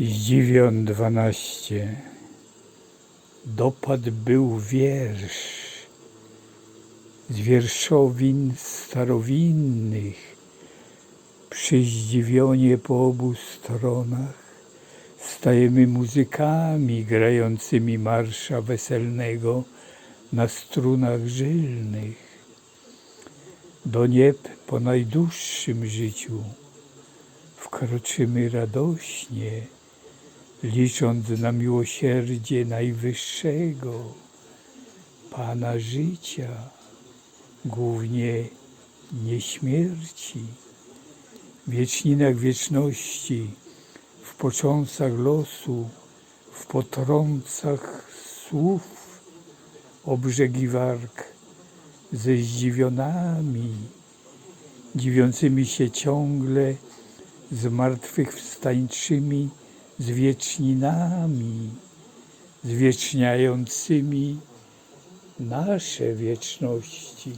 Zdziwion dwanaście. Dopad był wiersz z wierszowin starowinnych. Przy zdziwionie po obu stronach stajemy muzykami grającymi marsza weselnego na strunach żylnych. Do nieb po najdłuższym życiu wkroczymy radośnie, licząc na miłosierdzie Najwyższego, Pana życia, głównie nieśmierci, wieczninach wieczności, w począsach losu, w potrącach słów, obrzegi warg ze zdziwionami, dziwiącymi się ciągle zmartwychwstańczymi zwieczninami, zwieczniającymi nasze wieczności.